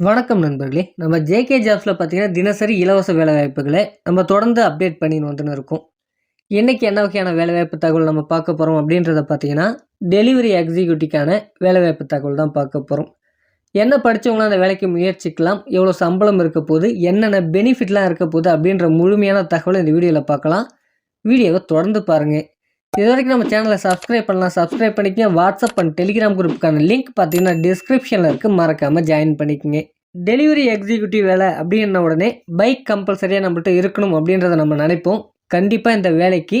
வணக்கம் நண்பர்களே. நம்ம ஜேகே ஜாப்ஸில் பார்த்தீங்கன்னா தினசரி இலவச வேலைவாய்ப்புகளை நம்ம தொடர்ந்து அப்டேட் பண்ணின்னு வந்துன்னு இருக்கோம். இன்றைக்கி என்ன வகையான வேலைவாய்ப்பு தகவல் நம்ம பார்க்க போகிறோம் அப்படின்றத பார்த்தீங்கன்னா டெலிவரி எக்ஸிக்யூட்டிவ்க்கான வேலைவாய்ப்பு தகவல் தான் பார்க்க போகிறோம் என்ன படித்தவங்களும் அந்த வேலைக்கு முயற்சிக்கலாம் எவ்வளோ சம்பளம் இருக்க போகுது என்னென்ன பெனிஃபிட்லாம் இருக்க போகுது அப்படின்ற முழுமையான தகவலை இந்த வீடியோவில் பார்க்கலாம். வீடியோவை தொடர்ந்து பாருங்கள் இது வரைக்கும் நம்ம சேனலை சப்ஸ்கிரைப் பண்ணலாம் சப்ஸ்கிரைப் பண்ணிக்கங்க. வாட்ஸ்அப் அண்ட் டெலிகிராம் குரூப்புக்கான லிங்க் பார்த்தீங்கன்னா டிஸ்கிரிப்ஷனில் இருக்குது மறக்காமல் ஜாயின் பண்ணிக்கங்க. டெலிவரி எக்ஸிக்யூட்டிவ் வேலை அப்படின்ன உடனே பைக் கம்பல்சரியாக நம்மள்கிட்ட இருக்கணும் அப்படின்றத நம்ம நினைப்போம். கண்டிப்பாக இந்த வேலைக்கு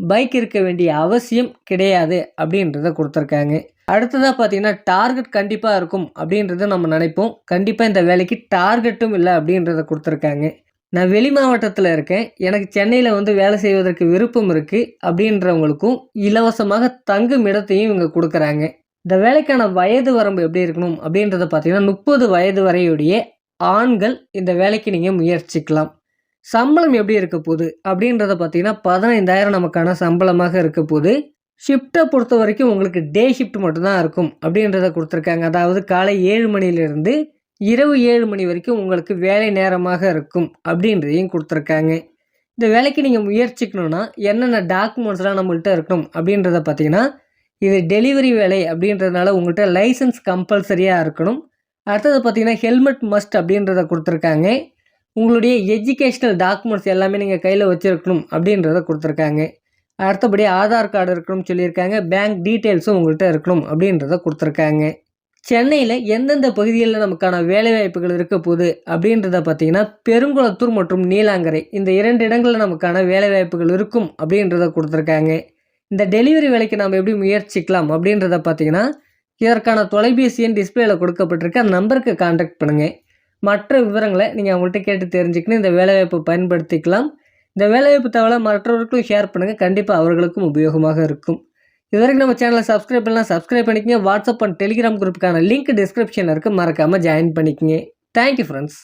பைக் இருக்க வேண்டிய அவசியம் கிடையாது அப்படின்றத கொடுத்துருக்காங்க. அடுத்ததாக பார்த்தீங்கன்னா டார்கெட் கண்டிப்பாக இருக்கும் அப்படின்றத நம்ம நினைப்போம். கண்டிப்பாக இந்த வேலைக்கு டார்கெட்டும் இல்லை அப்படின்றத கொடுத்துருக்காங்க. நான் வெளி மாவட்டத்தில் இருக்கேன். எனக்கு சென்னையில் வந்து வேலை செய்வதற்கு விருப்பம் இருக்குது அப்படின்றவங்களுக்கும் இலவசமாக தங்கும் இடத்தையும் இவங்க கொடுக்குறாங்க. இந்த வேலைக்கான வயது வரம்பு எப்படி இருக்கணும் அப்படின்றத பார்த்தீங்கன்னா முப்பது வயது வரையுடைய ஆண்கள் இந்த வேலைக்கு நீங்கள் முயற்சிக்கலாம். சம்பளம் எப்படி இருக்க போகுது அப்படின்றத பார்த்தீங்கன்னா பதினைந்தாயிரம் நமக்கான சம்பளமாக இருக்க போகுது. ஷிஃப்ட்டை பொறுத்த வரைக்கும் உங்களுக்கு டே ஷிஃப்ட் மட்டும்தான் இருக்கும் அப்படின்றத கொடுத்துருக்காங்க. அதாவது காலை ஏழு மணிலேருந்து இரவு ஏழு மணி வரைக்கும் உங்களுக்கு வேலை நேரமாக இருக்கும் அப்படின்றதையும் கொடுத்துருக்காங்க. இந்த வேலைக்கு நீங்கள் முயற்சிக்கணுன்னா என்னென்ன டாக்குமெண்ட்ஸ்லாம் நம்மள்கிட்ட இருக்கணும் அப்படின்றத பார்த்தீங்கன்னா இது டெலிவரி வேலை அப்படின்றதுனால உங்கள்கிட்ட லைசன்ஸ் கம்பல்சரியாக இருக்கணும். அடுத்தது பார்த்தீங்கன்னா ஹெல்மெட் மஸ்ட் அப்படின்றத கொடுத்துருக்காங்க. உங்களுடைய எஜுகேஷ்னல் டாக்குமெண்ட்ஸ் எல்லாமே நீங்கள் கையில் வச்சுருக்கணும் அப்படின்றத கொடுத்துருக்காங்க. அடுத்தபடி ஆதார் கார்டு இருக்கணும்னு சொல்லியிருக்காங்க. பேங்க் டீட்டெயில்ஸும் உங்கள்கிட்ட இருக்கணும் அப்படின்றத கொடுத்துருக்காங்க. சென்னையில் எந்தெந்த பகுதிகளில் நமக்கான வேலைவாய்ப்புகள் இருக்க போகுது அப்படின்றத பார்த்தீங்கன்னா பெருங்குளத்தூர் மற்றும் நீலாங்கரை இந்த இரண்டு இடங்களில் நமக்கான வேலைவாய்ப்புகள் இருக்கும் அப்படின்றத கொடுத்துருக்காங்க. இந்த டெலிவரி வேலைக்கு நாம் எப்படி முயற்சிக்கலாம் அப்படின்றத பார்த்தீங்கன்னா இதற்கான தொலைபேசி எண் டிஸ்பிளேயில் கொடுக்கப்பட்டிருக்க அந்த நம்பருக்கு காண்டாக்ட் பண்ணுங்கள் மற்ற விவரங்களை நீங்கள் அவங்கள்ட்ட கேட்டு தெரிஞ்சுக்கணும் இந்த வேலைவாய்ப்பை பயன்படுத்திக்கலாம். இந்த வேலைவாய்ப்பு தகவலை மற்றவர்களுக்கும் ஷேர் பண்ணுங்கள் கண்டிப்பாக அவர்களுக்கும் உபயோகமாக இருக்கும். இது வரைக்கும் நம்ம சேனலை சப்ஸ்கிரைப் பண்ணலாம் சப்ஸ்கிரைப் பண்ணிக்கங்க. வாட்ஸ்அப் அண்ட் டெலிகிராம் குரூப்புக்கான லிங்க் டிஸ்கிரிப்ஷனில் இருக்குது மறக்காமல் ஜாயின் பண்ணிக்கங்க. Thank you friends